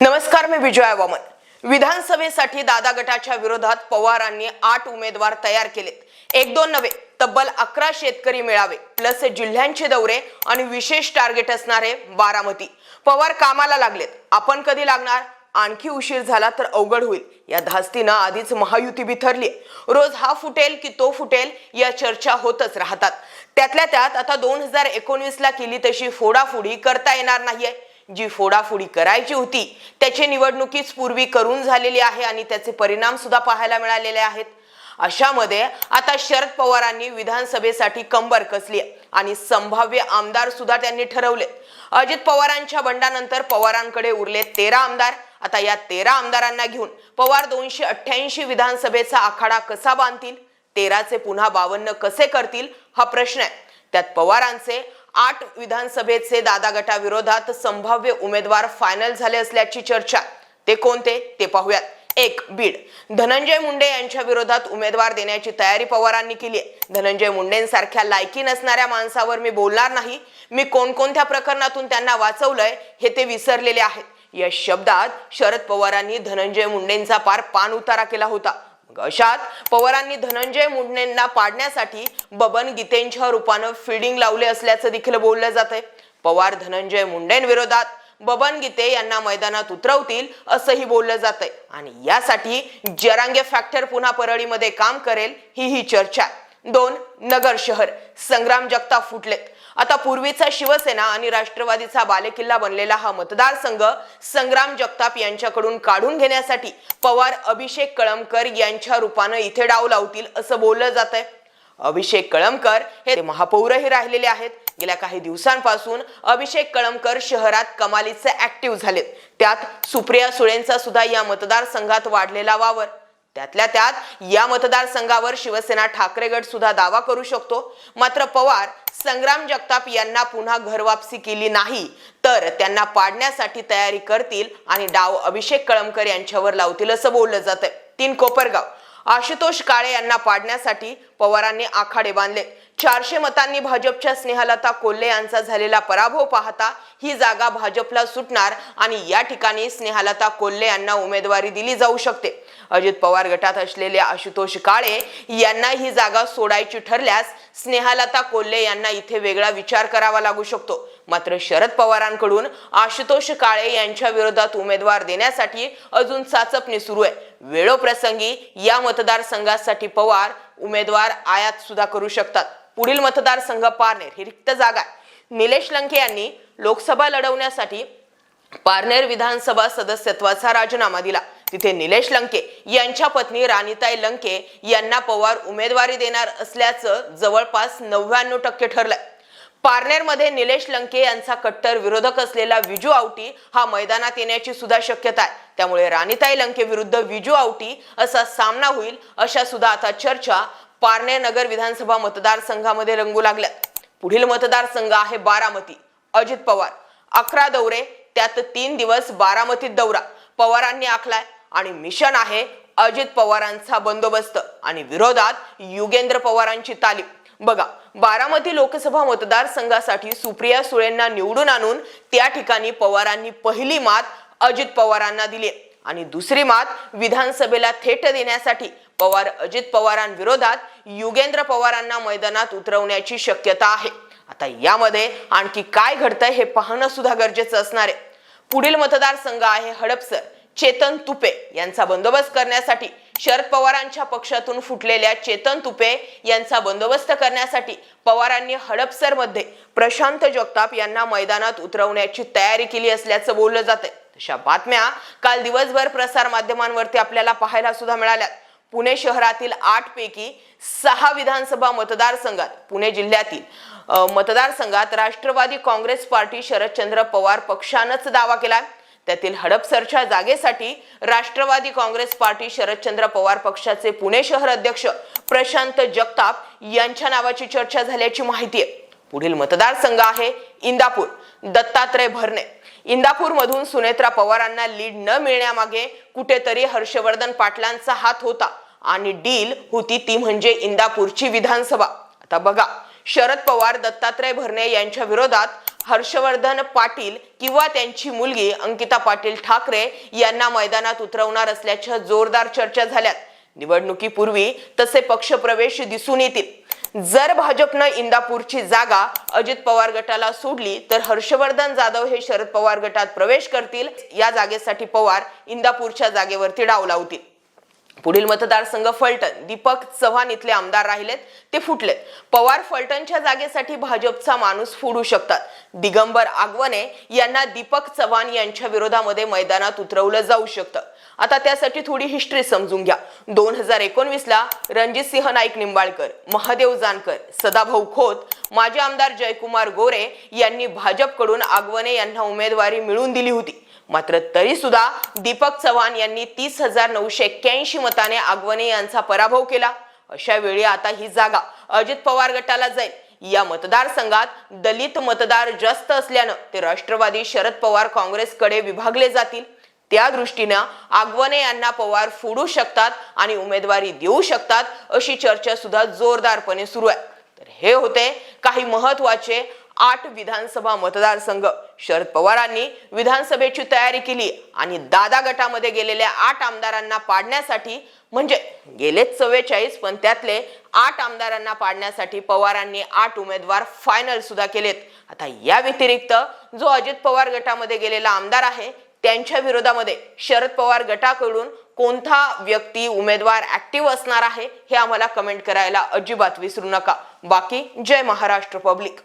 नमस्कार मी विजया वामन. विधानसभेसाठी दादा गटाच्या विरोधात पवारांनी आठ उमेदवार तयार केलेत. एक दोन नव्हे तब्बल अकरा शेतकरी मेळावे प्लस जिल्ह्यांचे दौरे आणि विशेष टार्गेट असणारे बारामती. पवार कामाला लागलेत. आपण कधी लागणार? आणखी उशीर झाला तर अवघड होईल. या धास्तीनं आधीच महायुती बिथरली रोज हा फुटेल की तो फुटेल या चर्चा होतच राहतात. त्यातल्या त्यात आता दोन हजार एकोणवीस ला केली तशी फोडाफोडी करता येणार नाहीये. जी फोडाफोडी करायची होती त्याची निवडणुकीच पूर्वी करून झालेली आहे आणि त्याचे परिणाम सुद्धा पाहायला मिळालेले आहेत. अशामध्ये आता शरद पवारांनी विधानसभेसाठी कंबर कसली आहे आणि संभाव्य आमदार सुद्धा त्यांनी ठरवले. अजित पवारांच्या बंडानंतर पवारांकडे उरले तेरा आमदार. आता या तेरा आमदारांना घेऊन पवार दोनशे अठ्ठ्याऐंशी विधानसभेचा आखाडा कसा बांधतील तेराचे पुन्हा बावन्न कसे करतील हा प्रश्न आहे. त्यात पवारांचे आठ विधानसभेचे दादा गटाविरोधात संभाव्य उमेदवार फायनल झाले असल्याची चर्चा. ते कोणते? ते पाहूयात. एक बीड. धनंजय मुंडे यांच्या विरोधात उमेदवार देण्याची तयारी पवारांनी केली आहे धनंजय मुंडेंसारख्या लायकी नसणाऱ्या माणसावर मी बोलणार नाही. मी कोणकोणत्या प्रकरणातून त्यांना वाचवलंय हे ते विसरलेले आहेत. या शब्दात शरद पवारांनी धनंजय मुंडेंचा पार पान उतारा केला होता. अशात पवारांनी धनंजय मुंडेंना पाडण्यासाठी बबन गीतेंच्या रूपानं फिडिंग लावले असल्याचं देखील बोललं जात आहे पवार धनंजय मुंडेंविरोधात बबन गीते यांना मैदानात उतरवतील असंही बोललं जात आहे आणि यासाठी जरांगे फॅक्टर पुन्हा परळीमध्ये काम करेल ही ही चर्चा. आहे. दोन नगर शहर. संग्राम जगताप फुटलेत. आता पूर्वीचा शिवसेना आणि राष्ट्रवादीचा बालेकिल्ला बनलेला हा मतदारसंघ संग्राम जगताप यांच्याकडून काढून घेण्यासाठी पवार अभिषेक कळमकर यांच्या रूपानं इथे डाव लावतील असं बोललं जात आहे अभिषेक कळमकर हे महापौरही राहिलेले आहेत. गेल्या काही दिवसांपासून अभिषेक कळमकर शहरात कमालीचे ऍक्टिव्ह झालेत. त्यात सुप्रिया सुळेंचा सुद्धा या मतदारसंघात वाढलेला वावर. त्यातल्या त्यात या मतदारसंघावर शिवसेना ठाकरे गट सुद्धा दावा करू शकतो. मात्र पवार संग्राम जगताप यांना पुन्हा घरवापसी केली नाही तर त्यांना पाडण्यासाठी तयारी करतील आणि डाव अभिषेक कळमकर यांच्यावर लावतील असं बोललं जातंय. तीन कोपरगाव आशुतोष काळे यांना पाडण्यासाठी पवारांनी आखाडे बांधले. चारशे मतांनी भाजपच्या स्नेहलता कोल्हे यांचा झालेला पराभव पाहता ही जागा भाजपला सुटणार आणि या ठिकाणी स्नेहलता कोल्हे यांना उमेदवारी दिली जाऊ शकते. अजित पवार गटात असलेले आशुतोष काळे यांना ही जागा सोडायची ठरल्यास स्नेहलता कोल्हे यांना इथे वेगळा विचार करावा लागू शकतो. मात्र शरद पवारांकडून आशुतोष काळे यांच्या विरोधात उमेदवार देण्यासाठी अजून चाचपणी सुरू आहे. वेळोप्रसंगी या मतदारसंघासाठी पवार उमेदवार आयात सुद्धा करू शकतात. पुढील मतदारसंघ पारनेर ही रिक्त जागा आहे. निलेश लंके यांनी लोकसभा लढवण्यासाठी पारनेर विधानसभा सदस्यत्वाचा राजीनामा दिला. तिथे निलेश लंके यांच्या पत्नी राणीताई लंके यांना पवार उमेदवारी देणार असल्याचं जवळपास नव्याण्णव टक्के ठरलंय. पारनेरमध्ये निलेश लंके यांचा कट्टर विरोधक असलेला विजू आवटी हा मैदानात येण्याची सुद्धा शक्यता आहे. त्यामुळे राणीताई लंके विरुद्ध विजू आवटी असा सामना होईल अशा सुद्धा आता चर्चा पारनेर नगर विधानसभा मतदारसंघामध्ये रंगू लागल्यात पुढील मतदारसंघ आहे बारामती. अजित पवार अकरा दौरे त्यात तीन दिवस बारामतीत दौरा. पवारांनी आखलाय आणि मिशन आहे अजित पवारांचा बंदोबस्त आणि विरोधात युगेंद्र पवारांची तालीम. बघा बारामती लोकसभा मतदारसंघासाठी सुप्रिया सुळेंना निवडून आणून त्या ठिकाणी पवारांनी पहिली मात अजित पवारांना दिली. आणि दुसरी मात विधानसभेला थेट देण्यासाठी पवार अजित पवारांविरोधात युगेंद्र पवारांना मैदानात उतरवण्याची शक्यता आहे. आता यामध्ये आणखी काय घडतंय हे पाहणं सुद्धा गरजेचं असणार आहे. पुढील मतदारसंघ आहे हडपसर चेतन तुपे यांचा बंदोबस्त करण्यासाठी. शरद पवारांच्या पक्षातून फुटलेल्या चेतन तुपे यांचा बंदोबस्त करण्यासाठी पवारांनी हडपसरमध्ये प्रशांत जगताप यांना मैदानात उतरवण्याची तयारी केली असल्याचं बोललं जातंय. तशा बातम्या काल दिवसभर प्रसार माध्यमांवरती आपल्याला पाहायला सुद्धा मिळाल्यात. पुणे शहरातील आठ पैकी सहा विधानसभा मतदारसंघात पुणे जिल्ह्यातील मतदारसंघात राष्ट्रवादी काँग्रेस पार्टी शरदचंद्र पवार पक्षानंच दावा केला त्यातील हडपसरच्या जागेसाठी राष्ट्रवादी काँग्रेस पार्टी शरदचंद्र पवार पक्षाचे पुणे शहर अध्यक्ष प्रशांत जगताप यांच्या नावाची चर्चा झाल्याची माहिती आहे. पुढील मतदारसंघ आहे इंदापूर दत्तात्रय भरणे. इंदापूरमधून सुनेत्रा पवारांना लीड न मिळण्यामागे कुठेतरी हर्षवर्धन पाटलांचा हात होता आणि डील होती ती म्हणजे इंदापूरची विधानसभा. आता बघा शरद पवार दत्तात्रय भरणे यांच्या विरोधात हर्षवर्धन पाटील किंवा त्यांची मुलगी अंकिता पाटील ठाकरे यांना मैदानात उतरवणार असल्याच्या जोरदार चर्चा झाल्यात. निवडणुकीपूर्वी तसे पक्षप्रवेश दिसून येतील. जर भाजपनं इंदापूरची जागा अजित पवार गटाला सोडली तर हर्षवर्धन जाधव हे शरद पवार गटात प्रवेश करतील. या जागेसाठी पवार इंदापूरच्या जागेवरती डाव लावतील. पुढील मतदारसंघ फलटण. दीपक चव्हाण इथले आमदार राहिलेत ते फुटलेत. पवार फलटणच्या जागेसाठी भाजपचा माणूस फोडू शकतात. दिगंबर आगवणे यांना दीपक चव्हाण यांच्या विरोधामध्ये मैदानात उतरवलं जाऊ शकतं. आता त्यासाठी थोडी हिस्ट्री समजून घ्या. दोन हजार एकोणवीसला रणजित रणजितसिंह नाईक निंबाळकर महादेव जानकर सदाभाऊ खोत माजी आमदार जयकुमार गोरे यांनी भाजपकडून आगवणे यांना उमेदवारी मिळवून दिली होती. मात्र तरी सुद्धा दीपक चव्हाण यांनी तीस हजार नऊशे एक्क्याऐंशी मताने आगवणे यांचा पराभव केला. अशा वेळी आता ही जागा अजित पवार गटाला जाईल. या मतदारसंघात दलित मतदार जास्त असल्यानं ते राष्ट्रवादी शरद पवार काँग्रेसकडे विभागले जातील. त्या दृष्टीनं आगवणे यांना पवार फोडू शकतात आणि उमेदवारी देऊ शकतात अशी चर्चा सुद्धा जोरदारपणे सुरू आहे. तर हे होते काही महत्त्वाचे आठ विधानसभा मतदारसंघ. शरद पवारांनी विधानसभेची तयारी केली आणि दादा गटामध्ये गेलेल्या आठ आमदारांना पाडण्यासाठी म्हणजे गेले चव्वेचाळीस पण त्यातले आठ आमदारांना पाडण्यासाठी पवारांनी आठ उमेदवार फायनल सुद्धा केलेत. आता या व्यतिरिक्त जो अजित पवार गटामध्ये गेलेला आमदार आहे त्यांच्या विरोधामध्ये शरद पवार गटाकडून कोणता व्यक्ती उमेदवार ऍक्टिव्ह असणार आहे हे आम्हाला कमेंट करायला अजिबात विसरू नका. बाकी जय महाराष्ट्र पब्लिक